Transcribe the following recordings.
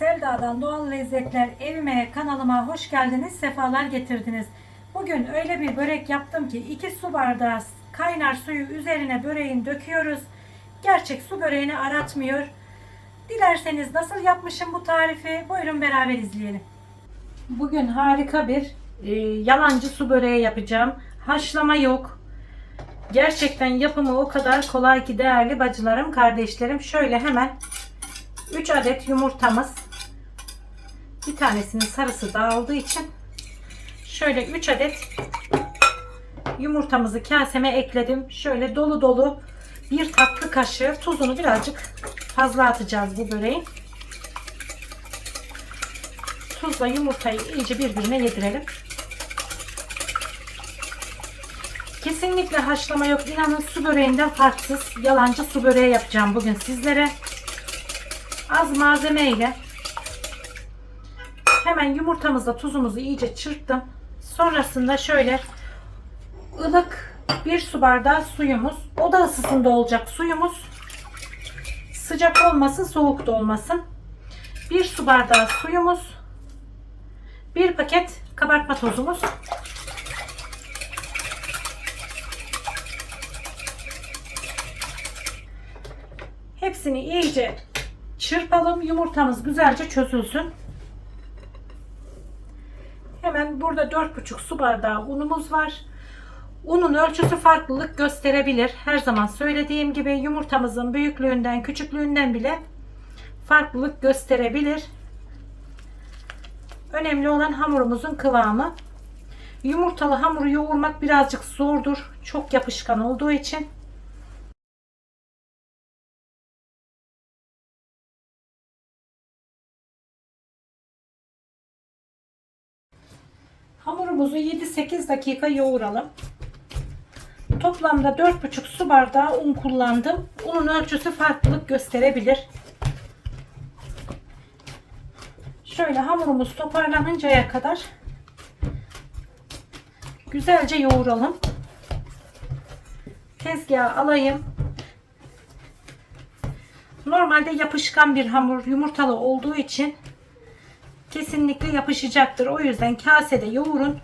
Selda'dan Doğal Lezzetler evime, kanalıma hoş geldiniz, sefalar getirdiniz. Bugün öyle bir börek yaptım ki 2 su bardağı kaynar suyu üzerine böreğin döküyoruz. Gerçek su böreğini aratmıyor. Dilerseniz nasıl yapmışım bu tarifi? Buyurun beraber izleyelim. Bugün harika bir e, yalancı su böreği yapacağım. Haşlama yok. Gerçekten yapımı o kadar kolay ki değerli bacılarım, kardeşlerim. Şöyle hemen 3 adet yumurtamız. Bir tanesinin sarısı dağıldığı için şöyle 3 adet yumurtamızı kaseme ekledim. Şöyle dolu dolu bir tatlı kaşığı tuzunu birazcık fazla atacağız bu böreğin. Tuzla yumurtayı iyice birbirine yedirelim. Kesinlikle haşlama yok. İnanın su böreğinden farksız yalancı su böreği yapacağım bugün sizlere. Az malzeme ile hemen yumurtamızla tuzumuzu iyice çırptım. Sonrasında şöyle ılık bir su bardağı suyumuz. Oda ısısında olacak suyumuz. Sıcak olmasın, soğuk da olmasın. Bir su bardağı suyumuz. Bir paket kabartma tozumuz. Hepsini iyice çırpalım. Yumurtamız güzelce çözülsün. Hemen burada 4,5 su bardağı unumuz var. Unun ölçüsü farklılık gösterebilir. Her zaman söylediğim gibi yumurtamızın büyüklüğünden, küçüklüğünden bile farklılık gösterebilir. Önemli olan hamurumuzun kıvamı. Yumurtalı hamuru yoğurmak birazcık zordur. Çok yapışkan olduğu için. Hamurumuzu 7-8 dakika yoğuralım. Toplamda 4,5 su bardağı un kullandım. Unun ölçüsü farklılık gösterebilir. Şöyle hamurumuz toparlanıncaya kadar güzelce yoğuralım. Tezgaha alayım. Normalde yapışkan bir hamur yumurtalı olduğu için kesinlikle yapışacaktır. O yüzden kasede yoğurun.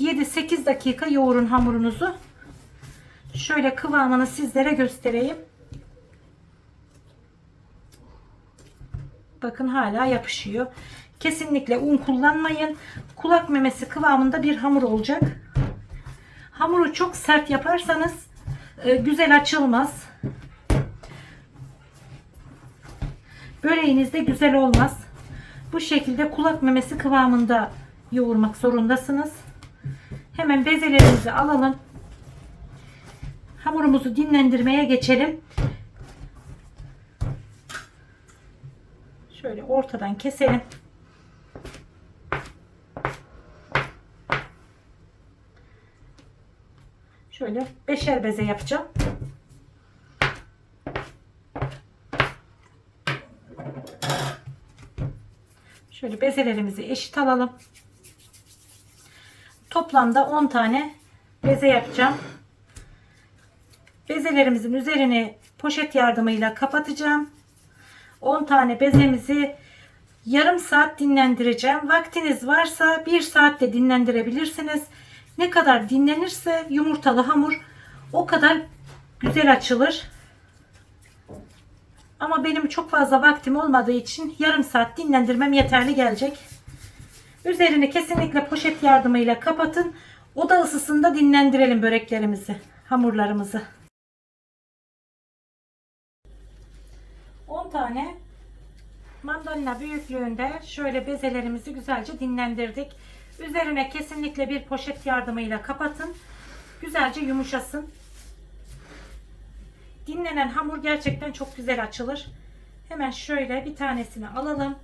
7-8 dakika yoğurun hamurunuzu. Şöyle kıvamını sizlere göstereyim. Bakın hala yapışıyor. Kesinlikle un kullanmayın. Kulak memesi kıvamında bir hamur olacak. Hamuru çok sert yaparsanız e, güzel açılmaz. Böreğiniz de güzel olmaz. Bu şekilde kulak memesi kıvamında yoğurmak zorundasınız. Hemen bezelerimizi alalım. Hamurumuzu dinlendirmeye geçelim. Şöyle ortadan keselim. Şöyle beşer beze yapacağım. Şöyle bezelerimizi eşit alalım. Toplamda 10 tane beze yapacağım. Bezelerimizin üzerini poşet yardımıyla kapatacağım. 10 tane bezemizi yarım saat dinlendireceğim. Vaktiniz varsa 1 saatte dinlendirebilirsiniz. Ne kadar dinlenirse yumurtalı hamur o kadar güzel açılır. Ama benim çok fazla vaktim olmadığı için yarım saat dinlendirmem yeterli gelecek. Üzerini kesinlikle poşet yardımıyla kapatın. Oda ısısında dinlendirelim böreklerimizi, hamurlarımızı. 10 tane mandalina büyüklüğünde şöyle bezelerimizi güzelce dinlendirdik. Üzerine kesinlikle bir poşet yardımıyla kapatın. Güzelce yumuşasın. Dinlenen hamur gerçekten çok güzel açılır. Hemen şöyle bir tanesini alalım.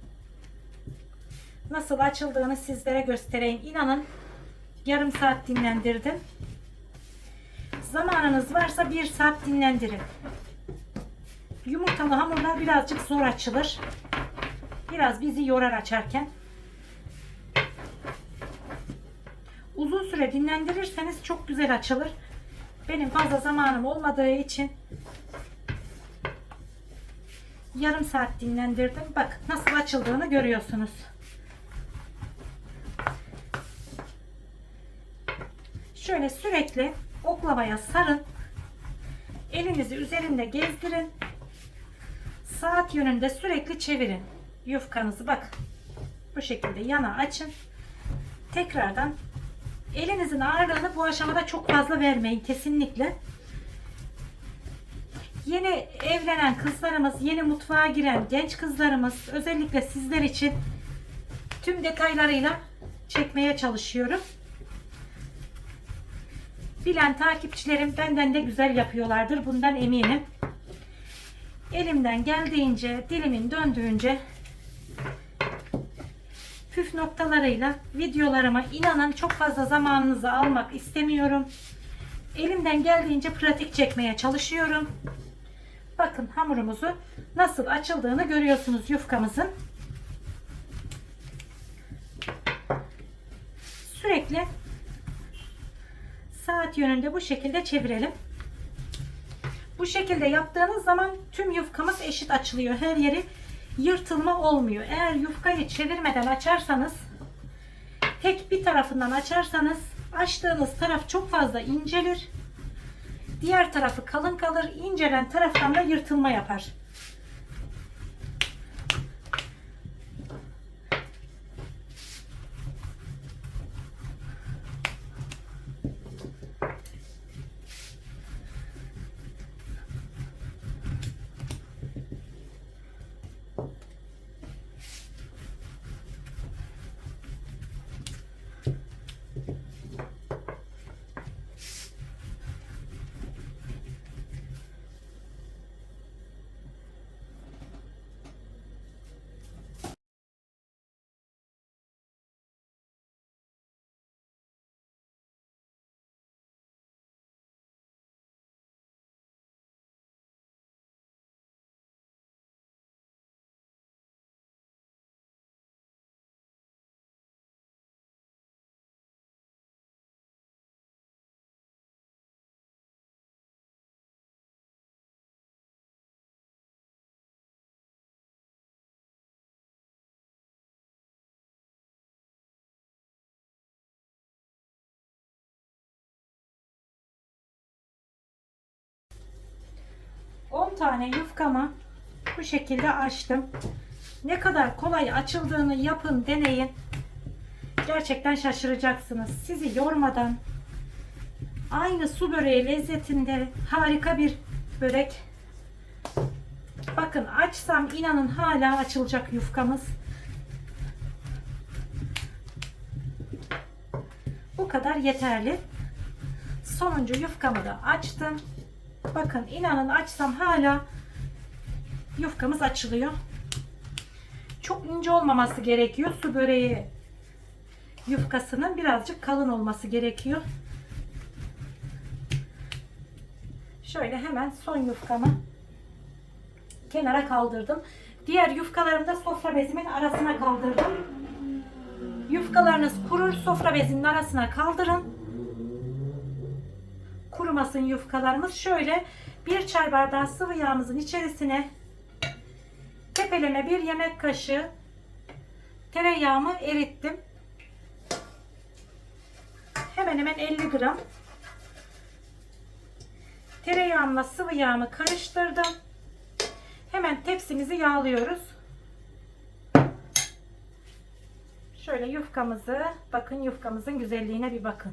Nasıl açıldığını sizlere göstereyim. İnanın yarım saat dinlendirdim. Zamanınız varsa bir saat dinlendirin. Yumurtalı hamurlar birazcık zor açılır. Biraz bizi yorar açarken. Uzun süre dinlendirirseniz çok güzel açılır. Benim fazla zamanım olmadığı için yarım saat dinlendirdim. Bak nasıl açıldığını görüyorsunuz. Şöyle sürekli oklavaya sarın. Elinizi üzerinde gezdirin. Saat yönünde sürekli çevirin. Yufkanızı bak. Bu şekilde yana açın. Tekrardan elinizin ağırlığını bu aşamada çok fazla vermeyin kesinlikle. Yeni evlenen kızlarımız, yeni mutfağa giren genç kızlarımız özellikle sizler için tüm detaylarıyla çekmeye çalışıyorum. Bilen takipçilerim benden de güzel yapıyorlardır. Bundan eminim. Elimden geldiğince, dilimin döndüğünce püf noktalarıyla videolarıma inanın çok fazla zamanınızı almak istemiyorum. Elimden geldiğince pratik çekmeye çalışıyorum. Bakın hamurumuzu nasıl açıldığını görüyorsunuz yufkamızın. Sürekli saat yönünde bu şekilde çevirelim. Bu şekilde yaptığınız zaman tüm yufkamız eşit açılıyor. Her yeri yırtılma olmuyor. Eğer yufkayı çevirmeden açarsanız tek bir tarafından açarsanız açtığınız taraf çok fazla incelir. Diğer tarafı kalın kalır. İncelen taraftan da yırtılma yapar. On tane yufkamı bu şekilde açtım. Ne kadar kolay açıldığını yapın, deneyin. Gerçekten şaşıracaksınız. Sizi yormadan aynı su böreği lezzetinde harika bir börek. Bakın açsam inanın hala açılacak yufkamız. Bu kadar yeterli. Sonuncu yufkamı da açtım. Bakın inanın açsam hala yufkamız açılıyor. Çok ince olmaması gerekiyor. Su böreği yufkasının birazcık kalın olması gerekiyor. Şöyle hemen son yufkamı kenara kaldırdım. Diğer yufkalarımı da sofra bezimin arasına kaldırdım. Yufkalarınız kurur sofra bezinin arasına kaldırın. Kurumasın yufkalarımız. Şöyle bir çay bardağı sıvı yağımızın içerisine tepeleme bir yemek kaşığı tereyağımı erittim. Hemen hemen 50 gram tereyağımla sıvı yağımı karıştırdım. Hemen tepsimizi yağlıyoruz. Şöyle yufkamızı bakın yufkamızın güzelliğine bir bakın.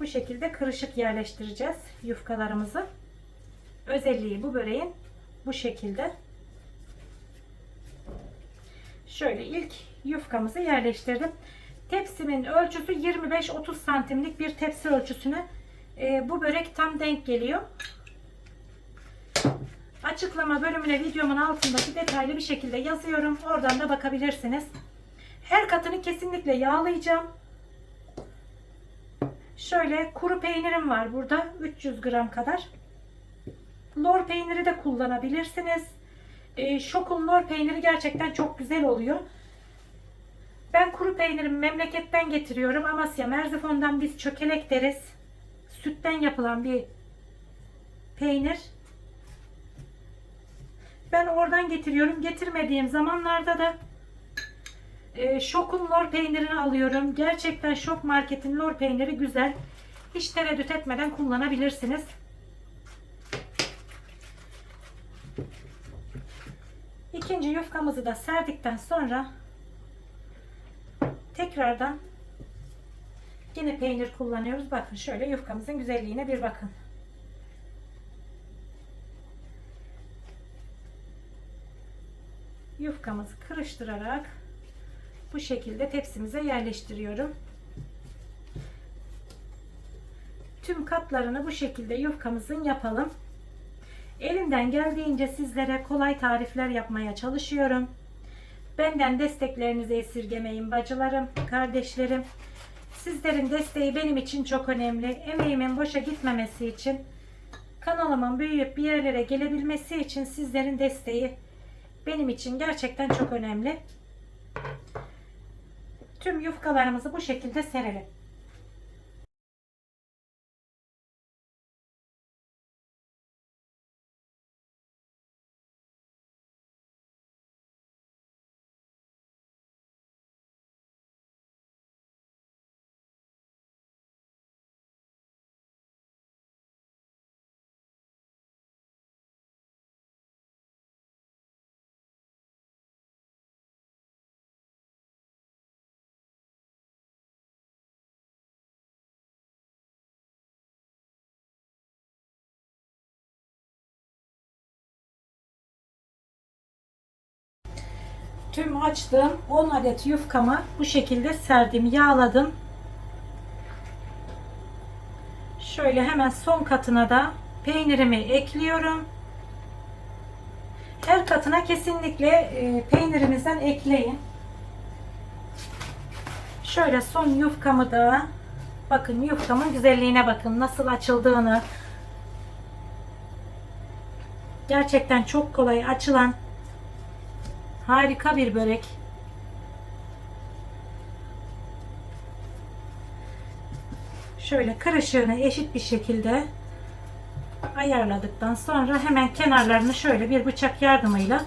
Bu şekilde kırışık yerleştireceğiz yufkalarımızı. Özelliği bu böreğin bu şekilde. Şöyle ilk yufkamızı yerleştirdim. Tepsimin ölçüsü 25-30 santimlik bir tepsi ölçüsüne e, bu börek tam denk geliyor. Açıklama bölümüne videomun altındaki detaylı bir şekilde yazıyorum. Oradan da bakabilirsiniz. Her katını kesinlikle yağlayacağım. Şöyle kuru peynirim var burada 300 gram kadar. Lor peyniri de kullanabilirsiniz. E, şokun lor peyniri gerçekten çok güzel oluyor. Ben kuru peynirimi memleketten getiriyorum. Amasya Merzifon'dan biz çökelek deriz. Sütten yapılan bir peynir. Ben oradan getiriyorum. Getirmediğim zamanlarda da e, Şok'un lor peynirini alıyorum. Gerçekten Şok Market'in lor peyniri güzel. Hiç tereddüt etmeden kullanabilirsiniz. İkinci yufkamızı da serdikten sonra tekrardan yine peynir kullanıyoruz. Bakın şöyle yufkamızın güzelliğine bir bakın. Yufkamızı kırıştırarak bu şekilde tepsimize yerleştiriyorum. Tüm katlarını bu şekilde yufkamızın yapalım. Elimden geldiğince sizlere kolay tarifler yapmaya çalışıyorum. Benden desteklerinizi esirgemeyin bacılarım, kardeşlerim. Sizlerin desteği benim için çok önemli. Emeğimin boşa gitmemesi için, kanalımın büyüyüp bir yerlere gelebilmesi için sizlerin desteği benim için gerçekten çok önemli. Tüm yufkalarımızı bu şekilde serelim. Tüm açtığım 10 adet yufkamı bu şekilde serdim, yağladım. Şöyle hemen son katına da peynirimi ekliyorum. Her katına kesinlikle e, peynirimizden ekleyin. Şöyle son yufkamı da bakın yufkamın güzelliğine bakın nasıl açıldığını. Gerçekten çok kolay açılan Harika bir börek. Şöyle kırışığını eşit bir şekilde ayarladıktan sonra hemen kenarlarını şöyle bir bıçak yardımıyla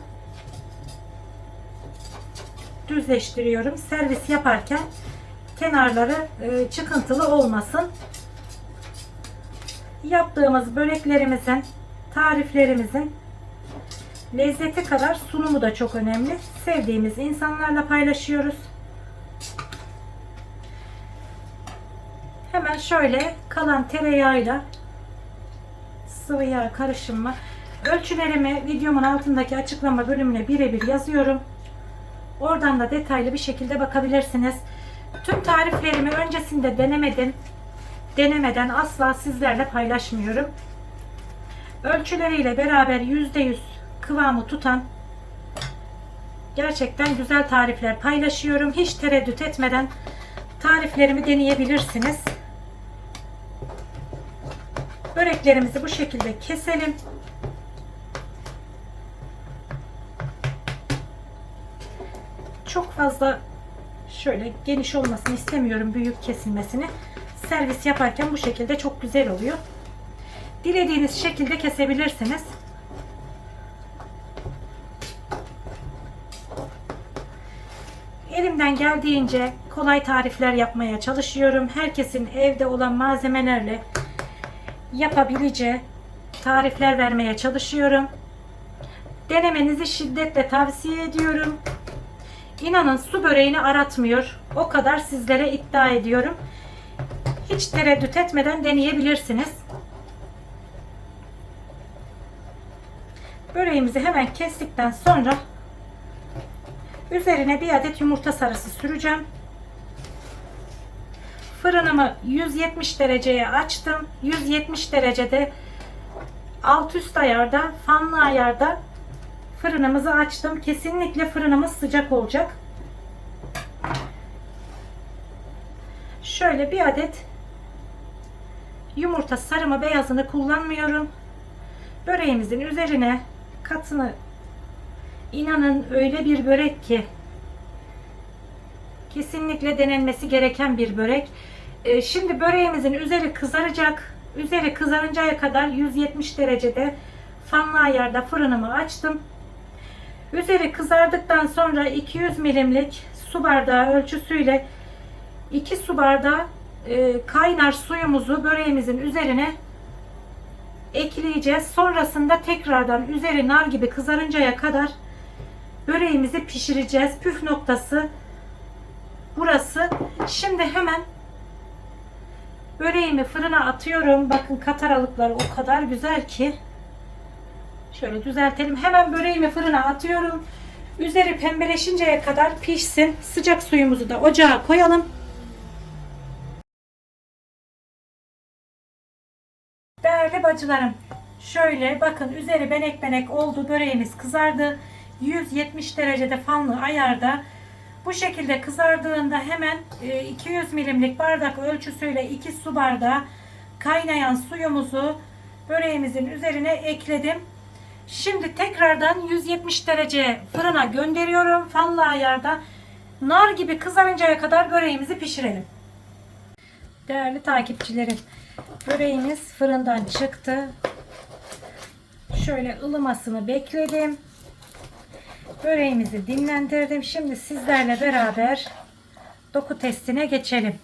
düzleştiriyorum. Servis yaparken kenarları e, çıkıntılı olmasın. Yaptığımız böreklerimizin, tariflerimizin Lezzeti kadar sunumu da çok önemli. Sevdiğimiz insanlarla paylaşıyoruz. Hemen şöyle kalan tereyağıyla sıvı yağ karışımı ölçülerimi videomun altındaki açıklama bölümüne birebir yazıyorum. Oradan da detaylı bir şekilde bakabilirsiniz. Tüm tariflerimi öncesinde denemedim. Denemeden asla sizlerle paylaşmıyorum. Ölçüleriyle beraber %100 kıvamı tutan gerçekten güzel tarifler paylaşıyorum. Hiç tereddüt etmeden tariflerimi deneyebilirsiniz. Böreklerimizi bu şekilde keselim. Çok fazla şöyle geniş olmasını istemiyorum büyük kesilmesini. Servis yaparken bu şekilde çok güzel oluyor. Dilediğiniz şekilde kesebilirsiniz. Elimden geldiğince kolay tarifler yapmaya çalışıyorum. Herkesin evde olan malzemelerle yapabileceği tarifler vermeye çalışıyorum. Denemenizi şiddetle tavsiye ediyorum. İnanın su böreğini aratmıyor. O kadar sizlere iddia ediyorum. Hiç tereddüt etmeden deneyebilirsiniz. Böreğimizi hemen kestikten sonra Üzerine bir adet yumurta sarısı süreceğim. Fırınımı 170 dereceye açtım. 170 derecede alt üst ayarda, fanlı ayarda fırınımızı açtım. Kesinlikle fırınımız sıcak olacak. Şöyle bir adet yumurta sarımı beyazını kullanmıyorum. Böreğimizin üzerine katını İnanın öyle bir börek ki kesinlikle denenmesi gereken bir börek. Ee, şimdi böreğimizin üzeri kızaracak. Üzeri kızarıncaya kadar 170 derecede fanlı ayarda fırınımı açtım. Üzeri kızardıktan sonra 200 milimlik su bardağı ölçüsüyle 2 su bardağı e, kaynar suyumuzu böreğimizin üzerine ekleyeceğiz. Sonrasında tekrardan üzeri nar gibi kızarıncaya kadar böreğimizi pişireceğiz. Püf noktası burası. Şimdi hemen böreğimi fırına atıyorum. Bakın kat aralıkları o kadar güzel ki. Şöyle düzeltelim. Hemen böreğimi fırına atıyorum. Üzeri pembeleşinceye kadar pişsin. Sıcak suyumuzu da ocağa koyalım. Değerli bacılarım, şöyle bakın üzeri benek benek oldu. Böreğimiz kızardı. 170 derecede fanlı ayarda. Bu şekilde kızardığında hemen e, 200 milimlik bardak ölçüsüyle 2 su bardağı kaynayan suyumuzu böreğimizin üzerine ekledim. Şimdi tekrardan 170 derece fırına gönderiyorum. Fanlı ayarda nar gibi kızarıncaya kadar böreğimizi pişirelim. Değerli takipçilerim, böreğimiz fırından çıktı. Şöyle ılımasını bekledim. Böreğimizi dinlendirdim. Şimdi sizlerle beraber doku testine geçelim.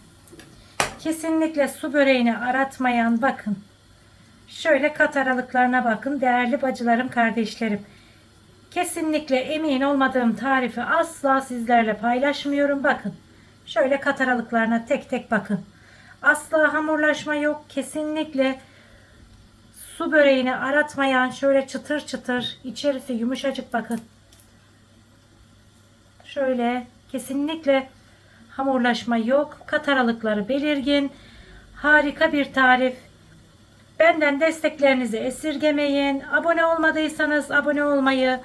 Kesinlikle su böreğini aratmayan bakın. Şöyle kat aralıklarına bakın değerli bacılarım, kardeşlerim. Kesinlikle emin olmadığım tarifi asla sizlerle paylaşmıyorum. Bakın. Şöyle kat aralıklarına tek tek bakın. Asla hamurlaşma yok. Kesinlikle su böreğini aratmayan şöyle çıtır çıtır içerisi yumuşacık bakın. Şöyle kesinlikle hamurlaşma yok. Kat aralıkları belirgin. Harika bir tarif. Benden desteklerinizi esirgemeyin. Abone olmadıysanız abone olmayı,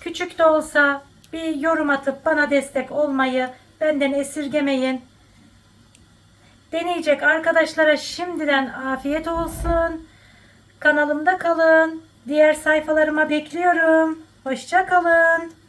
küçük de olsa bir yorum atıp bana destek olmayı benden esirgemeyin. Deneyecek arkadaşlara şimdiden afiyet olsun. Kanalımda kalın. Diğer sayfalarıma bekliyorum. Hoşça kalın.